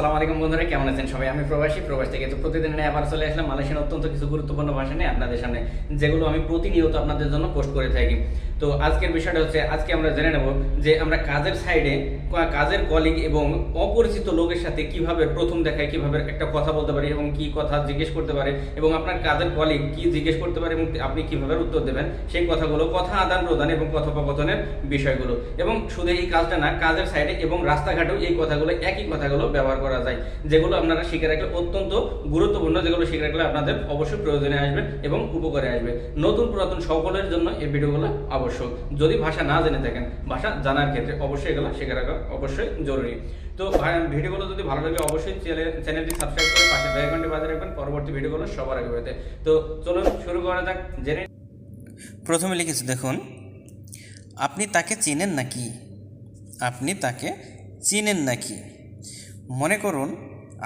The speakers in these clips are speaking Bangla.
আসসালামু আলাইকুম বন্ধুরা, কেমন আছেন সবাই? আমি প্রবাসী, প্রবাস থেকে তো প্রতিদিন নিয়ে আবার চলে আসলাম। মালয়েশিয়ার অত্যন্ত কিছু গুরুত্বপূর্ণ ভাষা নিয়ে আপনাদের সামনে, যেগুলো আমি প্রতিনিয়ত আপনাদের জন্য পোস্ট করে থাকি। তো আজকের বিষয়টা হচ্ছে, আজকে আমরা জেনে নেব যে আমরা কাজের সাইডে কাজের কলিগ এবং অপরিচিত লোকের সাথে কীভাবে প্রথম দেখায়, কীভাবে একটা কথা বলতে পারি এবং কি কথা জিজ্ঞেস করতে পারে এবং আপনার কাজের কলিগ কি জিজ্ঞেস করতে পারে এবং আপনি কীভাবে উত্তর দেবেন, সেই কথাগুলো কথা আদান প্রদান এবং কথোপকথনের বিষয়গুলো। এবং শুধু এই কাজটা না, কাজের সাইডে এবং রাস্তাঘাটেও এই কথাগুলো, একই কথাগুলো ব্যবহার করা যায়। যেগুলো আপনারা শিখে রাখলে অত্যন্ত গুরুত্বপূর্ণ, যেগুলো শিখে রাখলে আপনাদের অবশ্যই প্রয়োজনে আসবে এবং উপকারে আসবে। নতুন পুরাতন সকলের জন্য এই ভিডিওগুলো আবশ্যক। যদি ভাষা না জেনে থাকেন, ভাষা জানার ক্ষেত্রে অবশ্যই এগুলো শিখে রাখা অবশ্যই জরুরি। তো ভিডিওগুলো যদি ভালো লাগে, অবশ্যই চ্যানেল- চ্যানেলটি সাবস্ক্রাইব করে পাশে বেল আইকনটি বাজিয়ে রাখবেন। পরবর্তী ভিডিওগুলো সবার আগে পেতে। তো চলুন শুরু করা যাক। জেনে প্রথমে লিখেছি, দেখুন, আপনি তাকে চিনেন নাকি? আপনি তাকে চিনেন নাকি? মনে করুন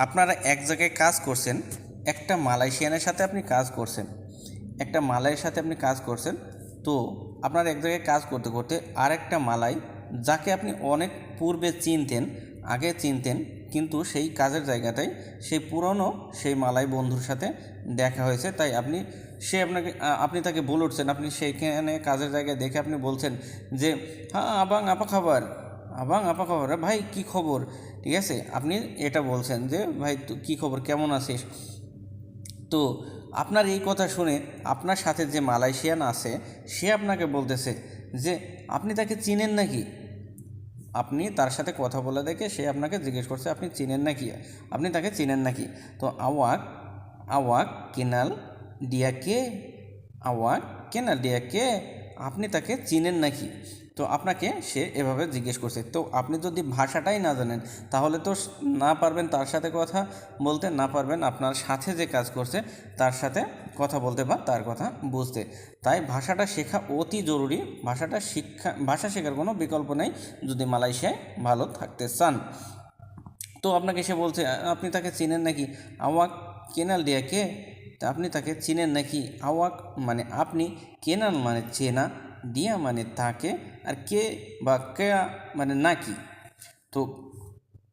আপনারা এক জায়গায় কাজ করছেন, একটা মালয়েশিয়ানের সাথে আপনি কাজ করছেন, একটা মালাইয়ের সাথে আপনি কাজ করছেন, তো আপনার এক জায়গায় কাজ করতে করতে আর একটা মালাই যাকে আপনি অনেক পূর্বে চিনতেন, আগে চিনতেন, কিন্তু সেই কাজের জায়গাটাই সেই পুরনো সেই মালাই বন্ধুর সাথে দেখা হয়েছে, তাই আপনি সে আপনাকে আপনি তাকে বলে উঠছেন, আপনি সেইখানে কাজের জায়গায় দেখে আপনি বলছেন যে হ্যাঁ আবাং আপা খাবার, আবাং আপা খবর, ভাই কি খবর? ঠিক আছে? আপনি এটা বলছেন যে, ভাই কি খবর? কেমন আছিস? তো আপনার এই কথা শুনে আপনার সাথে যে মালয়েশিয়ান আছে, সে আপনাকে বলতেছে যে, আপনি তাকে চিনেন নাকি? আপনি তার সাথে কথা বলে দেখে সে আপনাকে জিজ্ঞেস করছে, আপনি চিনেন নাকি? আপনি তাকে চিনেন নাকি? তো আওয়াক আওয়াক কেনাল ডিয়াকে, আওয়াক কেনাল ডিয়াকে, আপনি তাকে চিনেন নাকি? তো আপনাকে সে এভাবে জিজ্ঞেস করছে। তো আপনি যদি ভাষাটাই না জানেন, তাহলে তো না পারবেন তার সাথে কথা বলতে, না পারবেন আপনার সাথে যে কাজ করছে, তার সাথে কথা বলতে বা তার কথা বুঝতে। তাই ভাষাটা শেখা অতি জরুরি। ভাষাটা শিক্ষা, ভাষা শেখার কোনো বিকল্প নেই যদি মালয়েশিয়ায় ভালো থাকতে চান। তো আপনাকে সে বলছে, আপনি তাকে চিনেন নাকি? আওয়াক কেনাল ডিয়া কে? তা আপনি তাকে চিনেন নাকি? আওয়াক মানে আপনি, কেনাল মানে চেনা ডিয়া মানে তাকে। আর কে বা কেয়া মানে নাকি? তো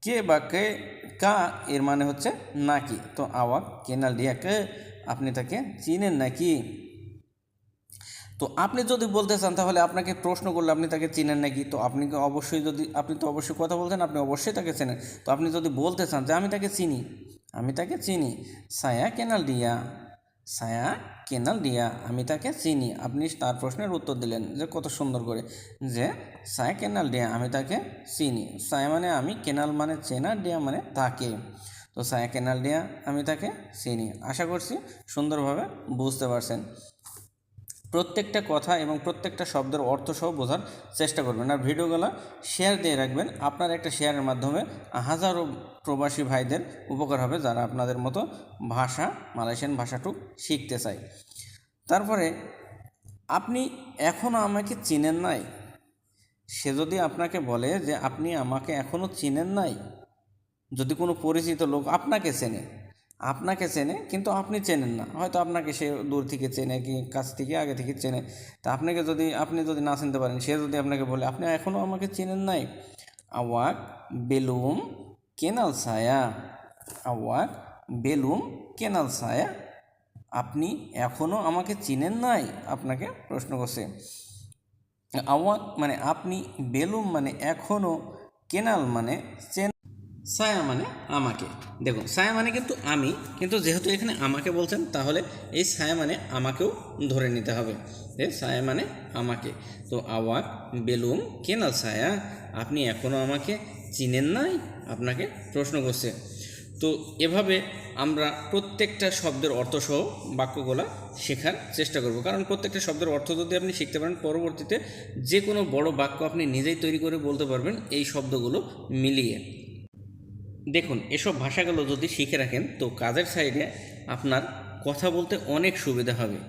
কে বা কে, কা এর মানে হচ্ছে নাকি। তো আওয়াক কেনাল ডিয়া কে, আপনি তাকে চিনেন নাকি? তো আপনি যদি বলতে চান, তাহলে আপনাকে প্রশ্ন করলে আপনি তাকে চিনেন নাকি? তো আপনি অবশ্যই যদি, আপনি তো অবশ্যই কথা বলতেন, আপনি অবশ্যই তাকে চেনেন। তো আপনি যদি বলতে চান যে, আমি তাকে চিনি, আমি তাকে চিনি, সায়া কেনাল দিয়া। সায়া, কেনাল দিয়া আমি তাকে চিনি। আপনি তার প্রশ্নের উত্তর দিলেন যে কত সুন্দর করে। যে, সায়া, কেনাল ডিয়া আমি তাকে চিনি। সায়া মানে আমি, কেনাল মানে চেনা ডিয়া মানে তাকে। তো সায়া, কেনাল ডিয়া আমি তাকে চিনি। আশা করছি সুন্দরভাবে বুঝতে পারছেন। প্রত্যেকটা কথা এবং প্রত্যেকটা শব্দের অর্থ সহ বোঝার চেষ্টা করবেন। আর ভিডিওগুলো শেয়ার দিয়ে রাখবেন। আপনার একটা শেয়ারের মাধ্যমে হাজারো প্রবাসী ভাইদের উপকার হবে যারা আপনাদের মতো ভাষা, মালয়েশিয়ান ভাষাটুক শিখতে চায়। তারপরে, আপনি এখনও আমাকে চিনেন নাই? সে যদি আপনাকে বলে যে, আপনি আমাকে এখনও চিনেন নাই? যদি কোনো পরিচিত লোক আপনাকে চেনে আপনাকে চেনে, কিন্তু আপনি চেনেন না। হয়তো আপনাকে সে দূর থেকে চেনে কি কাছ থেকে, আগে থেকে চেনে। তা আপনাকে যদি, আপনি যদি না চিনতে পারেন, সে যদি আপনাকে বলে, আপনি এখনও আমাকে চেনেন নাই। আওয়াক বেলুম কেনাল ছায়া। আওয়াক বেলুম কেনাল ছায়া। আপনি এখনও আমাকে চিনেন নাই? আপনাকে প্রশ্ন করছে। আওয়াক মানে আপনি, বেলুম মানে এখনও কেনাল মানে চেন ছায়া মানে আমাকে। দেখুন, সায়া মানে কিন্তু আমি, কিন্তু যেহেতু এখানে আমাকে বলছেন, তাহলে এই সায়া মানে আমাকেও ধরে নিতে হবে। যে ছায়া মানে আমাকে। তো আওয়াক বেলুম কেনা সায়া? আপনি এখনও আমাকে চিনেন নাই? আপনাকে প্রশ্ন করছে। তো এভাবে আমরা প্রত্যেকটা শব্দের অর্থসহ বাক্যগুলো শেখার চেষ্টা করব। কারণ প্রত্যেকটা শব্দের অর্থ যদি আপনি শিখতে পারেন, পরবর্তীতে যে কোনো বড় বাক্য আপনি নিজেই তৈরি করে বলতে পারবেন, এই শব্দগুলো মিলিয়ে। দেখুন, এসব ভাষাগুলো যদি শিখে রাখেন, তো কাজের সাইডে আপনার কথা বলতে অনেক সুবিধা হবে।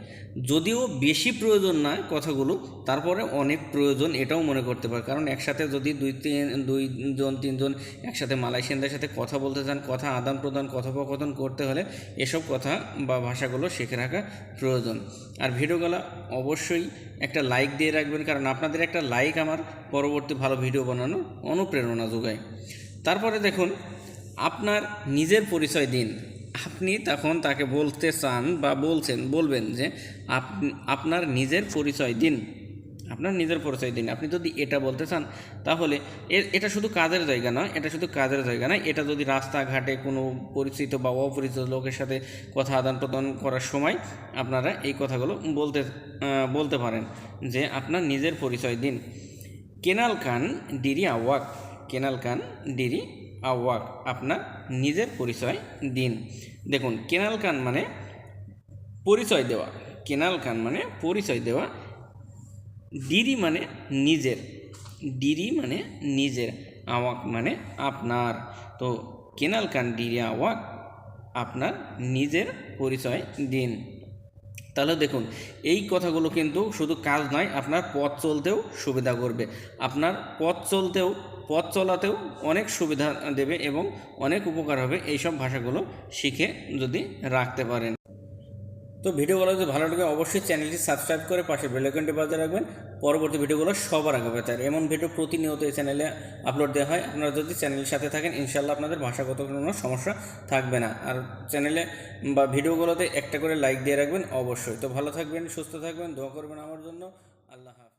যদিও বেশি প্রয়োজন না কথাগুলো, তারপরে অনেক প্রয়োজন এটাও মনে করতে পারে কারণ একসাথে যদি দুই তিন দুইজন তিনজন একসাথে মালয়েশিয়ানদের সাথে কথা বলতে চান, কথা আদান প্রদান, কথোপকথন করতে হলে এসব কথা বা ভাষাগুলো শিখে রাখা প্রয়োজন। আর ভিডিওগুলো অবশ্যই একটা লাইক দিয়ে রাখবেন, কারণ আপনাদের একটা লাইক আমার পরবর্তী ভালো ভিডিও বানানোর অনুপ্রেরণা যোগায়। তারপরে দেখুন আপনার নিজের পরিচয় দিন। আপনি তখন তাকে বলতে চান বা বলছেন, বলবেন যে, আপ- আপনার নিজের পরিচয় দিন। আপনার নিজের পরিচয় দিন। আপনি যদি এটা বলতে চান, তাহলে এটা শুধু কাজের জায়গা নয়, এটা শুধু কাজের জায়গা নয়। এটা যদি রাস্তাঘাটে কোনো পরিচিত বা অপরিচিত লোকের সাথে কথা আদান প্রদান করার সময় আপনারা এই কথাগুলো বলতে বলতে পারেন যে, আপনার নিজের পরিচয় দিন। কেনাল কান ডিরি আওয়াক। কেনাল কান ডিরি আওয়াক আপনার নিজের পরিচয় দিন। দেখুন, কেনাল কান মানে পরিচয় দেওয়া। কেনাল কান মানে পরিচয় দেওয়া। ডিরি মানে নিজের। ডিরি মানে নিজের, আওয়াক মানে আপনার। তো কেনাল কান ডিরি, আওয়াক আপনার নিজের পরিচয় দিন। তাহলে দেখুন, এই কথাগুলো কিন্তু শুধু কাজ নয়, আপনার পথ চলতেও সুবিধা করবে। আপনার পথ চলতেও, পথ চলাতেও অনেক সুবিধা দেবে এবং অনেক উপকার হবে। এইসব ভাষাগুলো শিখে যদি রাখতে পারেন। তো ভিডিওগুলো যদি ভালো লাগে অবশ্যই চ্যানেলটি সাবস্ক্রাইব করে পাশে বেলাইকনটি বাজে রাখবেন। পরবর্তী ভিডিওগুলো সবার আগে পেতে। এমন ভিডিও প্রতিনিয়ত এই চ্যানেলে আপলোড দেওয়া হয়। আপনারা যদি চ্যানেলের সাথে থাকেন ইনশাল্লাহ আপনাদের ভাষাগত কোনো সমস্যা থাকবে না। আর চ্যানেলে বা ভিডিওগুলোতে একটা করে লাইক দিয়ে রাখবেন অবশ্যই। তো ভালো থাকবেন, সুস্থ থাকবেন, দোয়া করবেন আমার জন্য। আল্লাহ হাফিজ।